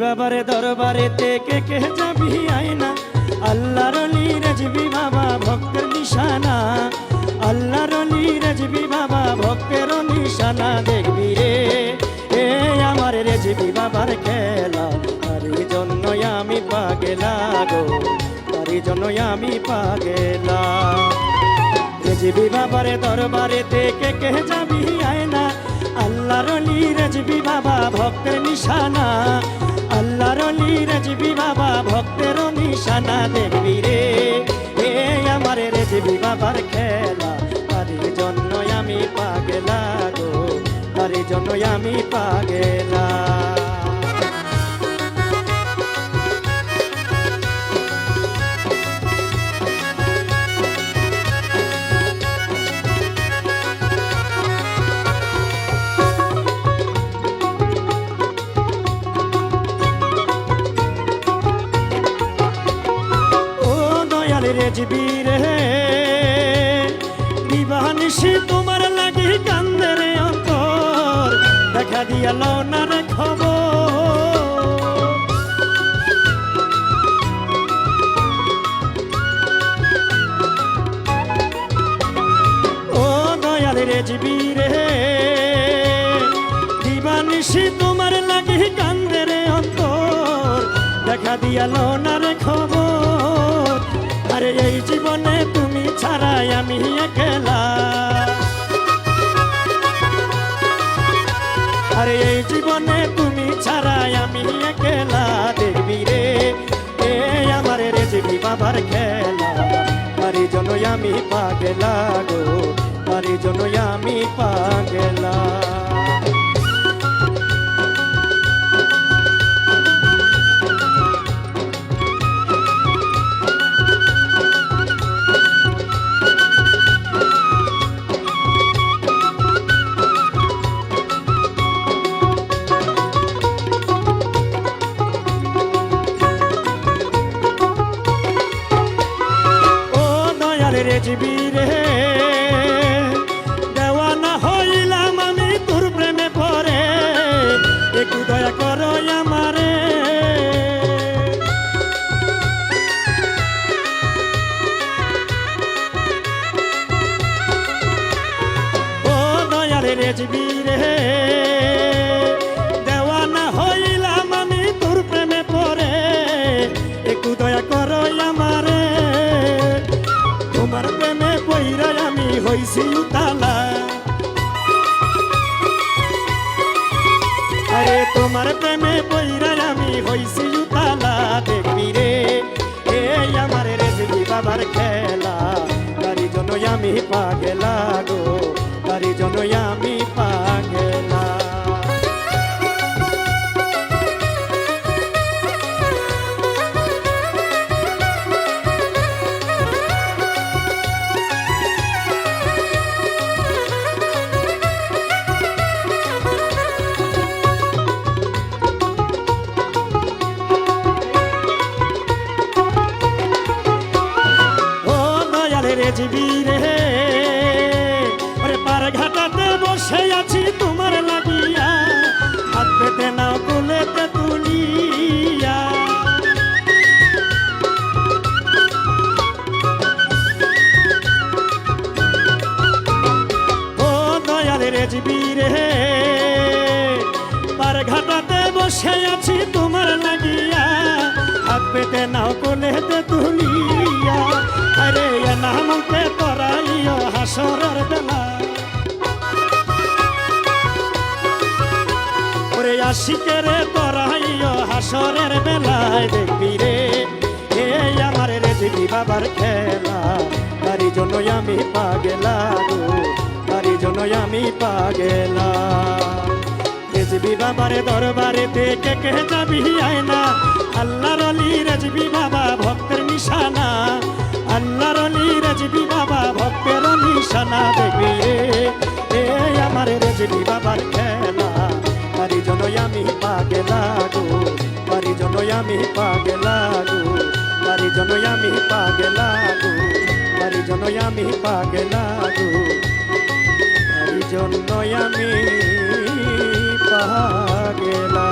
বাবারে দরবারে কে কে যাবি আয়না? আল্লাহর অলি বাবা, ভক্তের নিশানা। আল্লাহর অলি বাবা, ভক্তের নিশানা দেখবি রে। এ আমার রেজবি বাবার খেলা তার জন্যই আমি পাগেলা গো। তার জন্যই আমি পাগেলা। রেজবি বাবারে দরবারে কে কে যাবি আয়না? আল্লাহর অলি বাবা, ভক্তের নিশানা। নিশানা দেখবি রে। এ আমার রেজবি বাবার খেলা। তার জন্য আমি পাগেলা গো। তার জন্য আমি পাগেলা। রেজবি রে। দিবানিসি তোমার লাগি কান্দে রে অন্তর। দেখা দিয়া লওনা রে খবর। ও দয়াল রেজবি রে। তোমার লাগি কান্দে রে অন্তর। দেখা দিয়ালো না রে আরে এই জীবনে তুমি ছাড়াই আমি একলা। আরে এই জীবনে তুমি ছাড়াই আমি একলা। দেখবি রে, এ আমার রেজবি বাবার খেলা। তারি জন্য আমি পাগেলা গো তারি জন্য আমি পাগেলা। দয়াল রেজবি রে। দেওয়ানা হইলাম আমি তোর প্রেমে পরে একটু দয়া করো আমারে। ও দয়াল রেজবি রে। তোমার প্রেমে পইরা আমি হইছি আরে তোমার প্রেমে আমি হইছি উতালা। দেখবি রে, এই আমার রেজবি বাবার খেলা। তারি জন্য আমি পাগেলা গো তারি জন্য আমি রেজবি রে। পার ঘাটাতে বসে আছি তোমার লাগিয়া। হাত পেতে নাও কুলেতে তুলিয়া ও দয়াল রেজবি রে। পার ঘাটাতে বসে আছি তোমার লাগিয়া। হাত পেতে নাও কোলেতে ওরে আশিকেরে তরাইও হাসরের বেলায় দেখবি রে। এ আমার রে দিবি বাবার খেলা তারি জন্য আমি পাগেলা গো তারি জন্য আমি পাগেলা। রেজবি বাবার দরবারে দেখে কে যাবি আয়না, আল্লাহর অলি রেজবি বাবা ভক্তের নিশানা। আল্লাহর অলি রেজবি বাবা ভক্তের নিশানা দেখবি রে। এ আমার রেজবি বাবার খেলা পারি জনই আমি পাগে লাগো পারি জনই আমি পাগে লাগো পারি জনই আমি পাগে লাগো পারি জনই আমি পাগে লাগো পারি জনই আমি পাগে লাগো